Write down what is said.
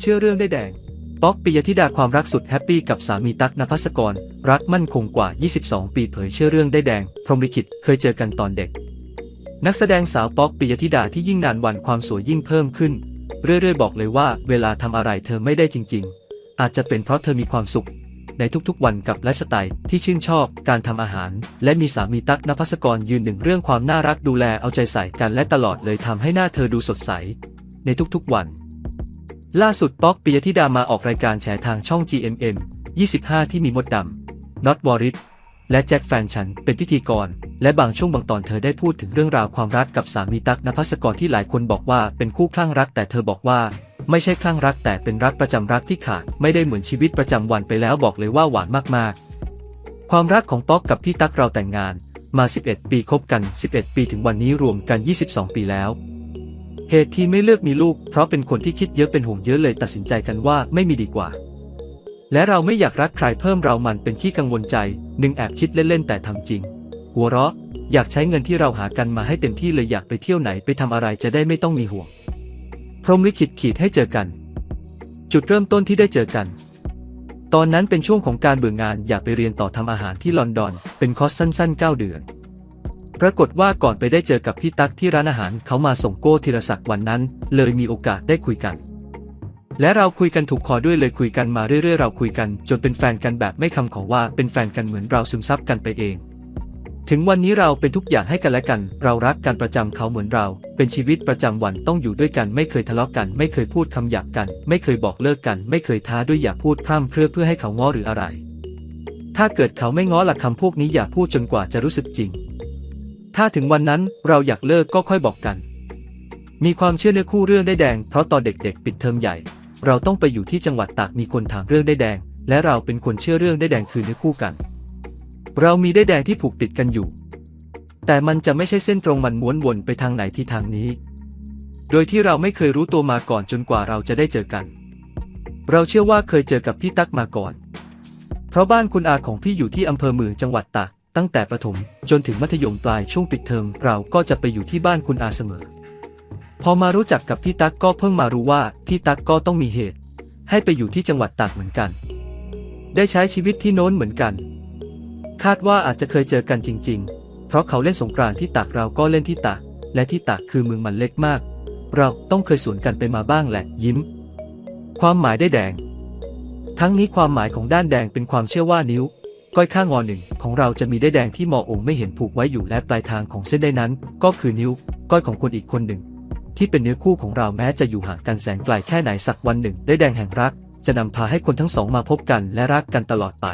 เชื่อเรื่องได้แดง ป๊อกปิยธิดาความรักสุดแฮปปี้กับสามีตั๊กนภัสกร รักมั่นคงกว่า 22 ปีเผยเชื่อเรื่องได้แดง พรหมลิขิตเคยเจอกันตอนเด็ก นักแสดงสาวป๊อกปิยธิดาที่ยิ่งนานวันความสวยยิ่งเพิ่มขึ้น เรื่อยๆ บอกเลยว่าเวลาทำอะไรเธอไม่ได้จริง ๆ อาจจะเป็นเพราะเธอมีความสุขในทุกๆวันกับไลฟ์สไตล์ที่ชื่นชอบการทำอาหาร และมีสามีตั๊กนภัสกรยืนหนึ่งเรื่องความน่ารักดูแลเอาใจใส่กันและตลอดเลยทำให้หน้าเธอดูสดใส ในทุกๆวัน ล่าสุดป๊อกปิยธิดามาออกรายการแฉทางช่อง GMM 25 ที่มีมดดำน็อตวอริสและแจ็คแฟนฉันเป็นพิธีกร และบางช่วงบางตอนเธอได้พูดถึงเรื่องราวความรักกับสามีตั๊กนภัสกรที่หลายคนบอกว่าเป็นคู่คลั่งรัก แต่เธอบอกว่าไม่ใช่คลั่งรักแต่เป็นรักประจำรักที่ขาด ไม่ได้เหมือนชีวิตประจำวันไปแล้วบอกเลยว่าหวานมากๆ ความรักของป๊อกกับพี่ตั๊กเราแต่งงาน มา 11 ปีคบกัน 11 ปีถึงวันนี้รวมกัน 22 ปีแล้ว เหตุที่ไม่เลือกมีลูก เพราะเป็นคนที่คิดเยอะเป็นห่วงเยอะเลยตัดสินใจกันว่าไม่มีดีกว่า และเราไม่อยากรักใครเพิ่มเรามันเป็นที่กังวลใจหนึ่งแอบคิดเล่นๆแต่ทำจริง หัวเราะอยากใช้เงินที่เราหากันมาให้เต็มที่เลยอยากไปเที่ยวไหนไปทำอะไรจะได้ไม่ต้องมีห่วง พรหมลิขิตขีดให้เจอกัน จุดเริ่มต้นที่ได้เจอกัน ตอนนั้นเป็นช่วงของการเบื่องานอยากไปเรียนต่อทำอาหารที่ลอนดอน เป็นคอร์สสั้นๆ 9 เดือน ปรากฏว่าก่อนไปได้เจอกับพี่ตั๊กที่ร้านอาหารเขามาส่งโก้ธีรศักดิ์วันนั้น เลยมีโอกาสได้คุยกัน และเราคุยกันถูกคอด้วยเลยคุยกันมาเรื่อยๆ เราคุยกัน จนเป็นแฟนกันแบบไม่คำขอว่าเป็นแฟนกันเหมือนเราซึมซับกันไปเอง ถึงวันนี้เราเป็นทุกอย่างให้กันและกัน เรารักกันประจำเขาเหมือนเรา เป็นชีวิตประจำวันต้องอยู่ด้วยกัน ไม่เคยทะเลาะกัน ไม่เคยพูดคำหยาบกัน ไม่เคยบอกเลิกกัน ไม่เคยท้าด้วยอย่าพูดพร่ำเพรื่อเพื่อให้เขาง้อหรืออะไร ถ้าเกิดเขาไม่ง้อหลักคำพวกนี้อย่าพูดจนกว่าจะรู้สึกจริง ถ้าถึงวันนั้นเราอยากเลิกก็ค่อยบอกกัน มีความเชื่อเนื้อคู่เรื่องได้แดง เพราะตอนเด็กๆ ปิดเทอมใหญ่ เราต้องไปอยู่ที่จังหวัดตากมีคนถามเรื่องได้แดง และเราเป็นคนเชื่อเรื่องได้แดงคือเนื้อคู่กัน เรามีได้แดงที่ผูกติดกันอยู่ แต่มันจะไม่ใช่เส้นตรงมันม้วนวนไปทางไหนที่ทางนี้ โดยที่เราไม่เคยรู้ตัวมาก่อนจนกว่าเราจะได้เจอกัน เราเชื่อว่าเคยเจอกับพี่ตั๊กมาก่อน เพราะบ้านคุณอาของพี่อยู่ที่อำเภอเมืองจังหวัดตาก ตั้งแต่ประถมจนถึงมัธยมปลายช่วงปิดเทอมเราก็จะไปอยู่ที่บ้านคุณอาเสมอ พอมารู้จักกับพี่ตั๊กก็เพิ่งมารู้ว่าพี่ตั๊กก็ต้องมีเหตุ ให้ไปอยู่ที่จังหวัดตากเหมือนกัน ได้ใช้ชีวิตที่โน้นเหมือนกัน คาดว่าอาจจะเคยเจอกันจริง ๆ เพราะเขาเล่นสงกรานต์ที่ตากเราก็เล่นที่ตากและที่ตากคือเมืองมันเล็กมาก เราต้องเคยสวนกันไปมาบ้างแหละยิ้ม ความหมายได้แดง ทั้งนี้ความหมายของด้านแดงเป็นความเชื่อว่านิ้ว ก้อยข้างงอหนึ่งของเราจะมีได้แดงที่มอองค์ไม่เห็นผูกไว้อยู่และปลายทางของเส้นได้นั้น ก็คือนิ้วก้อยของคนอีกคนหนึ่ง ที่เป็นเนื้อคู่ของเราแม้จะอยู่ห่างกันแสนไกลแค่ไหนสักวันหนึ่ง ได้แดงแห่งรัก จะนำพาให้คนทั้งสองมาพบกันและรักกันตลอดไป